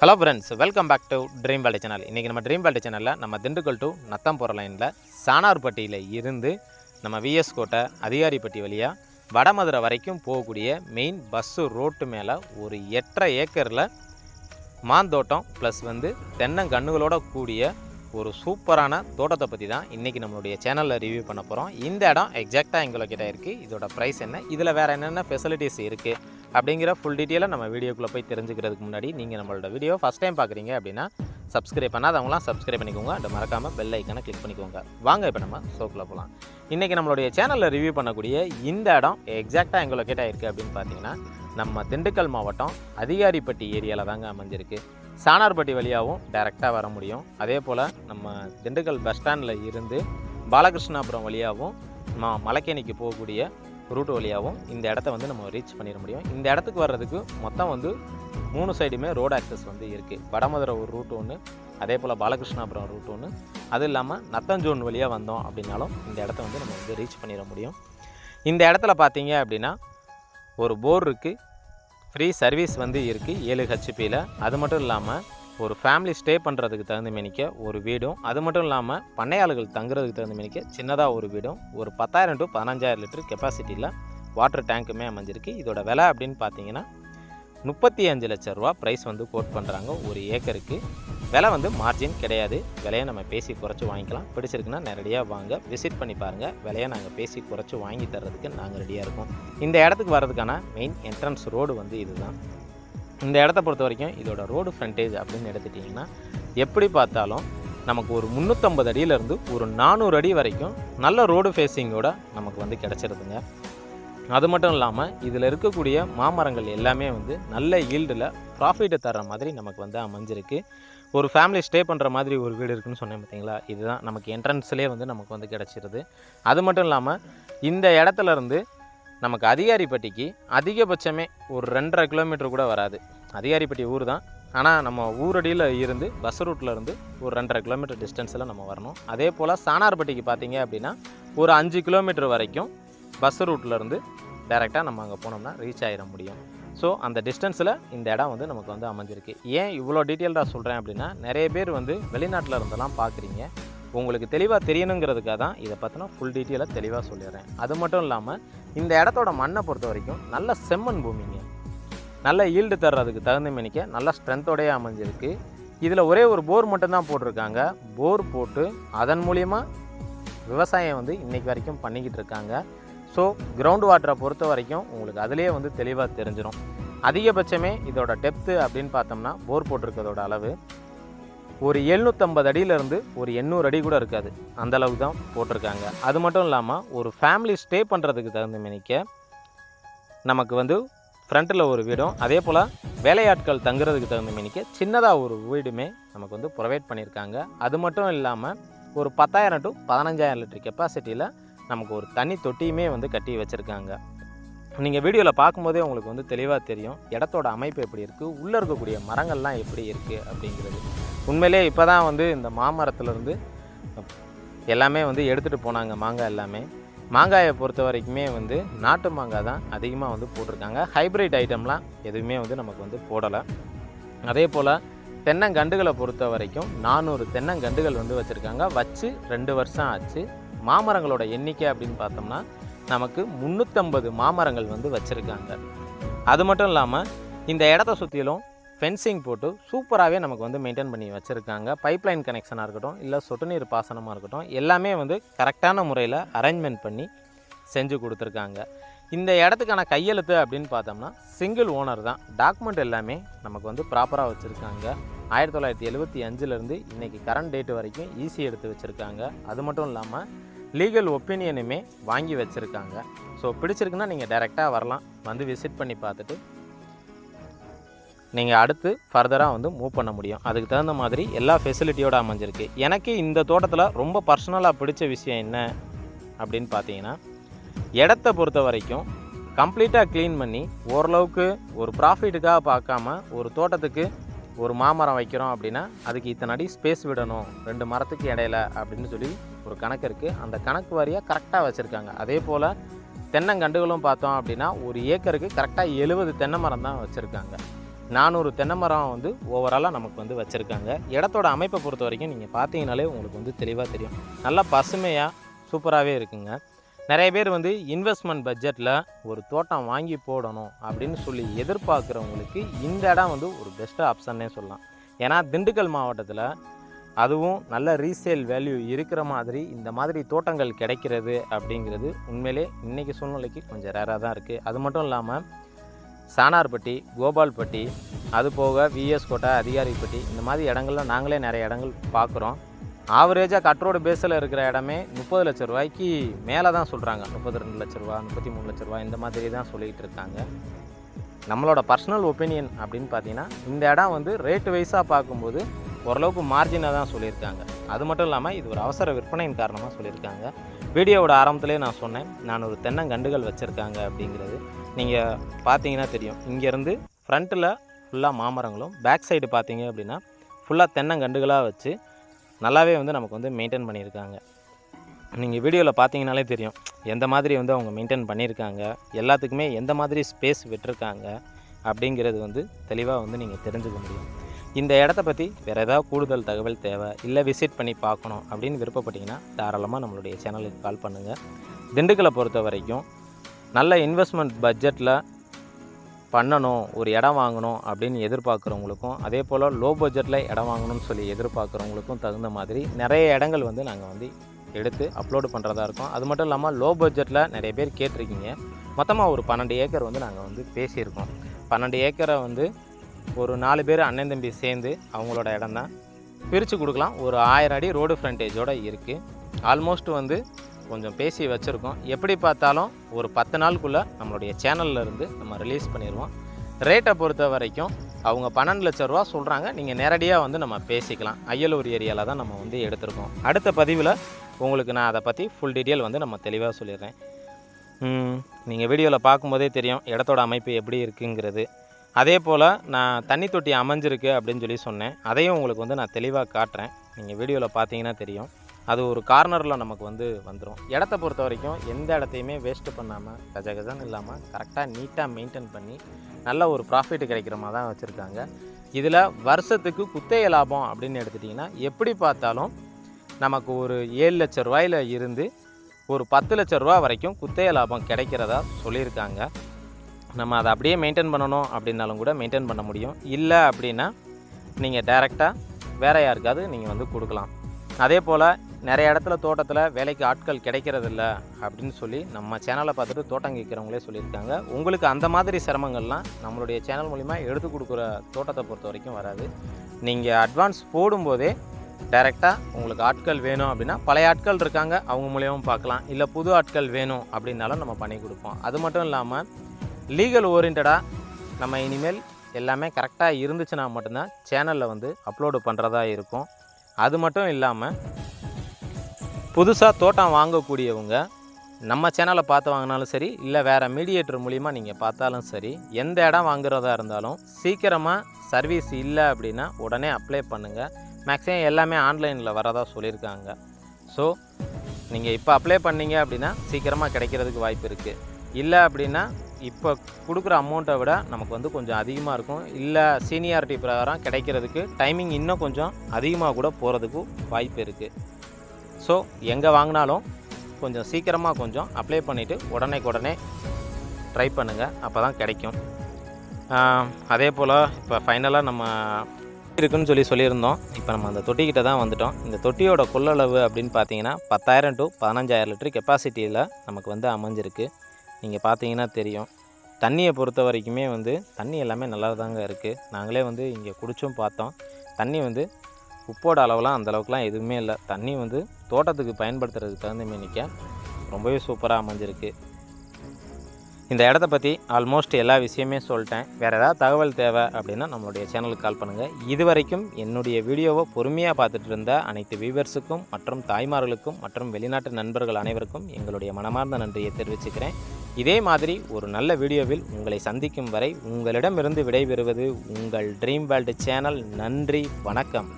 Hello friends welcome back to dream வேல்டி channel இன்றைக்கி நம்ம dream வேல்டி சேனலில் நம்ம திண்டுக்கல் டு நத்தம் போகிற லைனில் சானார்பட்டியில் இருந்து நம்ம விஎஸ் கோட்டை அதிகாரிப்பட்டி வழியாக வடமதுரை வரைக்கும் போகக்கூடிய மெயின் பஸ்ஸு ரோட்டு மேலே ஒரு எட்டரை ஏக்கரில் மாந்தோட்டம் ப்ளஸ் வந்து தென்னங்கன்னுகளோட கூடிய ஒரு சூப்பரான தோட்டத்தை பற்றி தான் இன்றைக்கி நம்மளுடைய சேனலில் ரிவ்யூ பண்ண போகிறோம் இந்த இடம் எக்ஸாக்டாக எங்கள்கிட்ட இருக்குது இதோட ப்ரைஸ் என்ன? இதில் வேறு என்னென்ன ஃபெசிலிட்டிஸ் இருக்குது அப்படிங்கிற ஃபுல் டீட்டெயிலாக நம்ம வீடியோக்குள்ளே போய் தெரிஞ்சுக்கிறதுக்கு முன்னாடி நீங்கள் நம்மளோட வீடியோ ஃபஸ்ட் டைம் பார்க்குறீங்க அப்படின்னா சப்ஸ்கிரைப் பண்ணாதவங்களாம் சப்ஸ்கிரைப் பண்ணிக்கோங்க. அண்ட் மறக்காமல் பெல் ஐக்கனை கிளிக் பண்ணிக்கோங்க. வாங்க இப்போ நம்ம ஷோக்குள்ளே போகலாம் இன்றைக்கி நம்மளுடைய சேனலில் ரிவ்யூ பண்ணக்கூடிய இந்த இடம் எக்ஸாக்டாக எங்கே லொக்கேட் ஆகிருக்கு அப்படின்னு பார்த்தீங்கன்னா நம்ம திண்டுக்கல் மாவட்டம் அதிகாரிப்பட்டி ஏரியாவில் தாங்க அமைஞ்சிருக்கு. சானார்பட்டி வழியாகவும் டைரெக்டாக வர முடியும். அதே போல் நம்ம திண்டுக்கல் பஸ் ஸ்டாண்டில் இருந்து பாலகிருஷ்ணாபுரம் வழியாகவும் மலைக்கேணிக்கு போகக்கூடிய ரூட் வழியாகவும் இந்த இடத்த வந்து நம்ம ரீச் பண்ணிட முடியும். இந்த இடத்துக்கு வர்றதுக்கு மொத்தம் வந்து மூணு சைடுமே ரோடு ஆக்சஸ் வந்து இருக்குது வடமதுரை ஒரு ரூட் ஒன்று அதே போல் பாலகிருஷ்ணாபுரம் ரூட் ஒன்று அது இல்லாமல் நத்தஞ்சோன் வழியாக வந்தோம் அப்படின்னாலும் இந்த இடத்த வந்து நம்ம வந்து ரீச் பண்ணிட முடியும். இந்த இடத்துல பார்த்தீங்க அப்படின்னா ஒரு போர் இருக்குது ஃப்ரீ சர்வீஸ் வந்து இருக்குது ஏழு ஹெச்பியில் அது மட்டும் இல்லாமல் ஒரு ஃபேமிலி ஸ்டே பண்ணுறதுக்கு தகுந்த மேனிக்க ஒரு வீடும் அது மட்டும் இல்லாமல் பண்ணையாளர்கள் தங்குறதுக்கு தகுந்த மேனிக்க சின்னதாக ஒரு வீடும் ஒரு பத்தாயிரம் டு பதினஞ்சாயிரம் லிட்டர் கெப்பாசிட்டியில் வாட்டர் டேங்க்குமே அமைஞ்சிருக்கு. இதோட விலை அப்படின்னு பார்த்தீங்கன்னா முப்பத்தி அஞ்சு லட்ச ரூபா ப்ரைஸ் வந்து கோட் பண்ணுறாங்க ஒரு ஏக்கருக்கு. விலை வந்து மார்ஜின் கிடையாது. விலையை நம்ம பேசி குறைச்சி வாங்கிக்கலாம். பிடிச்சிருக்குன்னா நேரடியாக வாங்க. விசிட் பண்ணி பாருங்கள் விலையை நாங்கள் பேசி குறைச்சி வாங்கி தர்றதுக்கு நாங்கள் ரெடியாக இருக்கோம். இந்த இடத்துக்கு வர்றதுக்கான மெயின் என்ட்ரன்ஸ் ரோடு வந்து இதுதான். இந்த இடத்த பொறுத்த வரைக்கும் இதோட ரோடு ஃப்ரண்டேஜ் அப்படின்னு எடுத்துட்டிங்கன்னா எப்படி பார்த்தாலும் நமக்கு ஒரு முந்நூற்றம்பது அடியிலேருந்து ஒரு நானூறு அடி வரைக்கும் நல்ல ரோடு ஃபேஸிங்கோட நமக்கு வந்து கிடச்சிருதுங்க. அது மட்டும் இல்லாமல் இதில் இருக்கக்கூடிய மாமரங்கள் எல்லாமே வந்து நல்ல ஈல்டில் ப்ராஃபிட்டை தர்ற மாதிரி நமக்கு வந்து அமைஞ்சிருக்கு. ஒரு ஃபேமிலி ஸ்டே பண்ணுற மாதிரி ஒரு வீடு இருக்குன்னு சொன்னேன் பார்த்தீங்களா இதுதான் நமக்கு என்ட்ரன்ஸ்லேயே வந்து நமக்கு வந்து கிடச்சிருது. அது மட்டும் இல்லாமல் இந்த இடத்துல இருந்து நமக்கு அதிகாரிப்பட்டிக்கு அதிகபட்சமே ஒரு ரெண்டரை கிலோமீட்டர் கூட வராது. அதிகாரிப்பட்டி ஊர் தான். ஆனால் நம்ம ஊரடியில் இருந்து பஸ் ரூட்டில் இருந்து ஒரு ரெண்டரை கிலோமீட்டர் டிஸ்டன்ஸில் நம்ம வரணும். அதே போல் சானார்பட்டிக்கு பார்த்தீங்க அப்படின்னா ஒரு அஞ்சு கிலோமீட்டர் வரைக்கும் பஸ் ரூட்டில் இருந்து டைரெக்டாக நம்ம அங்கே போனோம்னா ரீச் ஆகிட முடியும். ஸோ அந்த டிஸ்டன்ஸில் இந்த இடம் வந்து நமக்கு வந்து அமைஞ்சிருக்கு. ஏன் இவ்வளோ டீட்டெயில்டாக சொல்கிறேன் அப்படின்னா நிறைய பேர் வந்து வெளிநாட்டில் இருந்தெல்லாம் பார்க்குறீங்க உங்களுக்கு தெளிவாக தெரியணுங்கிறதுக்காக தான் இதை பற்றின ஃபுல் டீட்டெயிலாக தெளிவாக சொல்லிடுறேன். அது மட்டும் இல்லாமல் இந்த இடத்தோட மண்ணை பொறுத்த வரைக்கும் நல்ல செம்மண் பூமிங்க. நல்ல ஈல்டு தர்றதுக்கு தகுந்த மணிக்க நல்ல ஸ்ட்ரென்த்தோடயே அமைஞ்சிருக்கு. இதில் ஒரே ஒரு போர் மட்டும்தான் போட்டிருக்காங்க. போர் போட்டு அதன் மூலிமா விவசாயம் வந்து இன்றைக்கி வரைக்கும் பண்ணிக்கிட்டு இருக்காங்க. ஸோ கிரவுண்ட் வாட்டரை பொறுத்த வரைக்கும் உங்களுக்கு அதிலேயே வந்து தெளிவாக தெரிஞ்சிடும் அதிகபட்சமே இதோட டெப்த்து அப்படின்னு பார்த்தோம்னா போர் போட்டிருக்கிறதோட அளவு. ஒரு எழுநூற்றம்பது அடியிலேருந்து ஒரு எண்ணூறு அடி கூட இருக்காது. அந்த அளவுக்கு தான் போட்டிருக்காங்க. அது மட்டும் இல்லாமல் ஒரு ஃபேமிலி ஸ்டே பண்ணுறதுக்கு தகுந்த மணிக்க நமக்கு வந்து ஃப்ரண்ட்டில் ஒரு வீடும் அதே போல் வேலையாட்கள் தங்குறதுக்கு தகுந்த மணிக்க சின்னதாக ஒரு வீடுமே நமக்கு வந்து ப்ரொவைட் பண்ணியிருக்காங்க அது மட்டும் இல்லாமல் ஒரு பத்தாயிரம் டு பதினஞ்சாயிரம் லிட்டர் கெப்பாசிட்டியில் நமக்கு ஒரு தனி தொட்டியுமே வந்து கட்டி வச்சுருக்காங்க. நீங்கள் வீடியோவில் பார்க்கும்போதே உங்களுக்கு வந்து தெளிவாக தெரியும் இடத்தோட அமைப்பு எப்படி இருக்குது உள்ளே இருக்கக்கூடிய மரங்கள்லாம் எப்படி இருக்குது அப்படிங்கிறது. உண்மையிலே இப்போ தான் வந்து இந்த மாமரத்துலேருந்து எல்லாமே வந்து எடுத்துகிட்டு போனாங்க. மாங்காய் எல்லாமே. மாங்காயை பொறுத்த வரைக்குமே வந்து நாட்டு மாங்காய் தான் அதிகமாக வந்து போட்டிருக்காங்க. ஹைப்ரிட் ஐட்டம்லாம் எதுவுமே வந்து நமக்கு வந்து போடலை. அதே போல் தென்னங்கண்டுகளை பொறுத்த வரைக்கும் நானூறு தென்னங்கண்டுகள் வந்து வச்சுருக்காங்க. வச்சு ரெண்டு வருஷம் ஆச்சு. மாமரங்களோட எண்ணிக்கை அப்படின்னு பார்த்தோம்னா நமக்கு முந்நூற்றம்பது மாமரங்கள் வந்து வச்சுருக்காங்க. அது மட்டும் இல்லாமல் இந்த இடத்த சுற்றிலும் ஃபென்சிங் போட்டு சூப்பராகவே நமக்கு வந்து மெயின்டைன் பண்ணி வச்சுருக்காங்க. பைப்லைன் கனெக்ஷனாக இருக்கட்டும் இல்லை சொட்டு நீர் பாசனமாக இருக்கட்டும் எல்லாமே வந்து கரெக்டான முறையில் அரேஞ்ச்மெண்ட் பண்ணி செஞ்சு கொடுத்துருக்காங்க. இந்த இடத்துக்கான கையெழுத்து அப்படின்னு பார்த்தோம்னா சிங்கிள் ஓனர் தான். டாக்குமெண்ட் எல்லாமே நமக்கு வந்து ப்ராப்பராக வச்சுருக்காங்க. ஆயிரத்தி தொள்ளாயிரத்தி எழுபத்தி அஞ்சுலேருந்து இன்றைக்கி கரண்ட் டேட்டு வரைக்கும் ஈஸி எடுத்து வச்சுருக்காங்க. அது மட்டும் இல்லாமல் லீகல் ஒப்பீனியனுமே வாங்கி வச்சுருக்காங்க. ஸோ பிடிச்சிருக்குன்னா நீங்கள் டைரெக்டாக வரலாம். வந்து விசிட் பண்ணி பார்த்துட்டு நீங்கள் அடுத்து ஃபர்தராக வந்து மூவ் பண்ண முடியும். அதுக்கு தகுந்த மாதிரி எல்லா ஃபெசிலிட்டியோட அமைஞ்சிருக்கு. எனக்கு இந்த தோட்டத்தில் ரொம்ப பர்சனலாக பிடிச்ச விஷயம் என்ன அப்படின்னு பார்த்தீங்கன்னா இடத்த பொறுத்த வரைக்கும் கம்ப்ளீட்டாக க்ளீன் பண்ணி ஓரளவுக்கு ஒரு ப்ராஃபிட்டுக்காக பார்க்காம ஒரு தோட்டத்துக்கு ஒரு மாமரம் வைக்கிறோம் அப்படின்னா அதுக்கு இத்தனை அடி ஸ்பேஸ் விடணும் ரெண்டு மரத்துக்கு இடையில அப்படின்னு சொல்லி ஒரு கணக்கு இருக்குது அந்த கணக்கு வாரியாக கரெக்டாக வச்சுருக்காங்க. அதே போல் தென்னங்கண்டுகளும் பார்த்தோம் அப்படின்னா ஒரு ஏக்கருக்கு கரெக்டாக எழுபது தென்னை மரம் தான் வச்சுருக்காங்க. நானூறு தென்னை மரம் வந்து ஓவராலாக நமக்கு வந்து வச்சுருக்காங்க. இடத்தோட அமைப்பை பொறுத்த வரைக்கும் நீங்கள் பார்த்தீங்கனாலே உங்களுக்கு வந்து தெளிவாக தெரியும். நல்லா பசுமையாக சூப்பராகவே இருக்குங்க. நிறைய பேர் வந்து இன்வெஸ்ட்மெண்ட் பட்ஜெட்டில் ஒரு தோட்டம் வாங்கி போடணும் அப்படின்னு சொல்லி எதிர்பார்க்குறவங்களுக்கு இந்த இடம் வந்து ஒரு பெஸ்ட் ஆப்ஷன்னே சொல்லலாம். ஏன்னா திண்டுக்கல் மாவட்டத்தில் அதுவும் நல்ல ரீசேல் வேல்யூ இருக்கிற மாதிரி இந்த மாதிரி தோட்டங்கள் கிடைக்கிறது அப்படிங்கிறது உண்மையிலே இன்றைக்கி சூழ்நிலைக்கு கொஞ்சம் ரேராக தான் இருக்குது அது மட்டும் இல்லாமல் சானார்பட்டி கோபால்பட்டி அது போக விஎஸ் கோட்டை அதிகாரிப்பட்டி இந்த மாதிரி இடங்கள்ல நாங்களே நிறைய இடங்கள் பார்க்குறோம். ஆவரேஜாக கட்ரோடு பேஸில் இருக்கிற இடமே முப்பது லட்ச ரூபாய்க்கு மேலே தான் சொல்கிறாங்க முப்பத்தி ரெண்டு லட்ச ரூபா முப்பத்தி மூணு லட்ச ரூபா இந்த மாதிரி தான் சொல்லிகிட்டு இருக்காங்க. நம்மளோட பர்சனல் ஒப்பீனியன் அப்படின்னு பார்த்தீங்கன்னா இந்த இடம் வந்து ரேட்டு வைஸாக பார்க்கும்போது ஓரளவுக்கு மார்ஜினாக தான் சொல்லியிருக்காங்க. அது மட்டும் இல்லாமல் இது ஒரு அவசர விற்பனையின் காரணமாக சொல்லியிருக்காங்க. வீடியோவோட ஆரம்பத்திலே நான் சொன்னேன் நான் ஒரு தென்னங்கண்டுகள் வச்சுருக்காங்க அப்படிங்கிறது. நீங்கள் பார்த்தீங்கன்னா தெரியும். இங்கேருந்து ஃப்ரண்ட்டில் ஃபுல்லாக மாமரங்களும் பேக் சைடு பார்த்தீங்க அப்படின்னா ஃபுல்லாக தென்னங்கண்டுகளாக வச்சு நல்லாவே வந்து நமக்கு வந்து மெயின்டைன் பண்ணியிருக்காங்க. நீங்கள் வீடியோவில் பார்த்தீங்கனாலே தெரியும். எந்த மாதிரி வந்து அவங்க மெயின்டைன் பண்ணியிருக்காங்க எல்லாத்துக்குமே எந்த மாதிரி ஸ்பேஸ் விட்டுருக்காங்க அப்படிங்கிறது வந்து தெளிவாக வந்து நீங்கள் தெரிஞ்சுக்க முடியும். இந்த இடத்த பற்றி வேறு ஏதாவது கூடுதல் தகவல் தேவை இல்லை விசிட் பண்ணி பார்க்கணும் அப்படின்னு விருப்பப்பட்டிங்கன்னா தாராளமாக நம்மளுடைய சேனலுக்கு கால் பண்ணுங்கள் திண்டுக்கலை பொறுத்த வரைக்கும் நல்ல இன்வெஸ்ட்மெண்ட் பட்ஜெட்டில் பண்ணணும் ஒரு இடம் வாங்கணும் அப்படின்னு எதிர்பார்க்குறவங்களுக்கும் அதே போல் லோ பட்ஜெட்டில் இடம் வாங்கணும்னு சொல்லி எதிர்பார்க்குறவங்களுக்கும் தகுந்த மாதிரி நிறைய இடங்கள் வந்து நாங்கள் வந்து எடுத்து அப்லோடு பண்ணுறதா இருக்கோம். அது மட்டும் இல்லாமல் லோ பட்ஜெட்டில் நிறைய பேர் கேட்டிருக்கீங்க. மொத்தமாக ஒரு பன்னெண்டு ஏக்கர் வந்து நாங்கள் வந்து பேசியிருக்கோம். பன்னெண்டு ஏக்கரை வந்து ஒரு நாலு பேர் அண்ணன் தம்பி சேர்ந்து அவங்களோட இடம் தான் பிரித்து கொடுக்கலாம். ஒரு ஆயிரம் அடி ரோடு ஃப்ரண்டேஜோடு இருக்குது ஆல்மோஸ்ட் வந்து கொஞ்சம் பேசி வச்சுருக்கோம். எப்படி பார்த்தாலும் ஒரு பத்து நாளுக்குள்ளே நம்மளுடைய சேனல்ல இருந்து நம்ம ரிலீஸ் பண்ணிடுவோம் ரேட்டை பொறுத்த வரைக்கும் அவங்க பன்னெண்டு லட்ச ரூபா சொல்கிறாங்க நீங்கள் நேரடியாக வந்து நம்ம பேசிக்கலாம். அய்யலூர் ஏரியாவில் தான் நம்ம வந்து எடுத்திருக்கோம். அடுத்த பதிவில் உங்களுக்கு நான் அதை பற்றி ஃபுல் டீட்டெயில் வந்து நம்ம தெளிவாக சொல்லிடுறேன். நீங்கள் வீடியோவில் பார்க்கும்போதே தெரியும் இடத்தோட அமைப்பு எப்படி இருக்குங்கிறது. அதே போல் நான் தண்ணி தொட்டி அமைஞ்சிருக்கு அப்படின்னு சொல்லி சொன்னேன். அதையும் உங்களுக்கு வந்து நான் தெளிவாக காட்டுறேன். நீங்கள் வீடியோவில் பார்த்தீங்கன்னா தெரியும். அது ஒரு கார்னரில் நமக்கு வந்து வந்துடும் இடத்த பொறுத்த வரைக்கும் எந்த இடத்தையுமே வேஸ்ட்டு பண்ணாமல் கஜ கஜன்னு இல்லாமல் கரெக்டாக நீட்டாக மெயின்டைன் பண்ணி நல்ல ஒரு ப்ராஃபிட் கிடைக்கிற மாதிரி தான் வச்சுருக்காங்க. இதில் வருஷத்துக்கு குத்தகை லாபம் அப்படின்னு எடுத்துட்டிங்கன்னா எப்படி பார்த்தாலும் நமக்கு ஒரு ஏழு லட்ச ரூபாயில் இருந்து ஒரு பத்து லட்ச ரூபா வரைக்கும் குத்தகை லாபம் கிடைக்கிறதா சொல்லியிருக்காங்க. நம்ம அதை அப்படியே மெயின்டைன் பண்ணணும் அப்படின்னாலும் கூட மெயின்டைன் பண்ண முடியும். இல்லை அப்படின்னா நீங்கள் டைரெக்டாக வேறு யாருக்காவது நீங்கள் வந்து கொடுக்கலாம். அதே போல் நிறைய இடத்துல தோட்டத்தில் வேலைக்கு ஆட்கள் கிடைக்கிறதில்ல அப்படின்னு சொல்லி நம்ம சேனலை பார்த்துட்டு தோட்டம் கேட்குறவங்களே சொல்லியிருக்காங்க. உங்களுக்கு அந்த மாதிரி சிரமங்கள்லாம் நம்மளுடைய சேனல் மூலிமா எடுத்து கொடுக்குற தோட்டத்தை பொறுத்த வரைக்கும் வராது. நீங்கள் அட்வான்ஸ் போடும்போதே டைரெக்டாக உங்களுக்கு ஆட்கள் வேணும் அப்படின்னா பழைய ஆட்கள் இருக்காங்க அவங்க மூலியமும் பார்க்கலாம். இல்லை புது ஆட்கள் வேணும் அப்படின்னாலும் நம்ம பண்ணி கொடுப்போம். அது மட்டும் இல்லாமல் லீகல் ஓரியன்டாக நம்ம இனிமேல் எல்லாமே கரெக்டாக இருந்துச்சுன்னா மட்டும்தான் சேனலில் வந்து அப்லோடு பண்ணுறதா இருக்கும். அது மட்டும் இல்லாமல் புதுசாக தோட்டம் வாங்கக்கூடியவங்க நம்ம சேனலை பார்த்து வாங்கினாலும் சரி இல்லை வேறு மீடியேட்டர் மூலிமா நீங்கள் பார்த்தாலும் சரி எந்த இடம் வாங்குறதா இருந்தாலும் சீக்கிரமாக சர்வீஸ் இல்லை அப்படின்னா உடனே அப்ளை பண்ணுங்கள் மேக்ஸிமம் எல்லாமே ஆன்லைனில் வரதா சொல்லியிருக்காங்க. ஸோ நீங்கள் இப்போ அப்ளை பண்ணீங்க அப்படின்னா சீக்கிரமாக கிடைக்கிறதுக்கு வாய்ப்பு இருக்குது இல்லை அப்படின்னா இப்போ கொடுக்குற அமௌண்ட்டை விட நமக்கு வந்து கொஞ்சம் அதிகமாக இருக்கும். இல்லை சீனியாரிட்டி பிரகாரம் கிடைக்கிறதுக்கு டைமிங் இன்னும் கொஞ்சம் அதிகமாக கூட போகிறதுக்கு வாய்ப்பு இருக்குது ஸோ எங்கே வாங்கினாலும் கொஞ்சம் சீக்கிரமாக கொஞ்சம் அப்ளை பண்ணிவிட்டு உடனே உடனே ட்ரை பண்ணுங்கள் அப்போ தான் கிடைக்கும் அதே போல் இப்போ ஃபைனலாக நம்ம இருக்குன்னு சொல்லி சொல்லியிருந்தோம். இப்போ நம்ம அந்த தொட்டிக்கிட்ட தான் வந்துட்டோம். இந்த தொட்டியோட கொள்ளளவு அப்படின்னு பார்த்தீங்கன்னா பத்தாயிரம் டு பதினஞ்சாயிரம் லிட்டர் கெப்பாசிட்டியில் நமக்கு வந்து அமைஞ்சிருக்கு. நீங்கள் பார்த்தீங்கன்னா தெரியும். தண்ணியை பொறுத்த வரைக்குமே வந்து தண்ணி எல்லாமே நல்லா தாங்க இருக்குது நாங்களே வந்து இங்கே குடிச்சும் பார்த்தோம். தண்ணி வந்து உப்போட அளவுலாம் அந்தளவுக்குலாம் எதுவுமே இல்லை. தண்ணி வந்து தோட்டத்துக்கு பயன்படுத்துறதுக்கு தகுந்த மேனிக்க ரொம்பவே சூப்பராக அமைஞ்சிருக்கு. இந்த இடத்த பற்றி ஆல்மோஸ்ட் எல்லா விஷயமே சொல்லிட்டேன். வேறு ஏதாவது தகவல் தேவை அப்படின்னா நம்மளுடைய சேனலுக்கு கால் பண்ணுங்கள் இது வரைக்கும் என்னுடைய வீடியோவை பொறுமையாக பார்த்துட்டு இருந்த அனைத்து வியூவர்ஸுக்கும் மற்றும் தாய்மார்களுக்கும் மற்றும் வெளிநாட்டு நண்பர்கள் அனைவருக்கும் எங்களுடைய மனமார்ந்த நன்றியை தெரிவிச்சுக்கிறேன். இதே மாதிரி ஒரு நல்ல வீடியோவில் உங்களை சந்திக்கும் வரை உங்களிடமிருந்து விடைபெறுவது உங்கள் ட்ரீம் வேர்ல்டு சேனல். நன்றி வணக்கம்.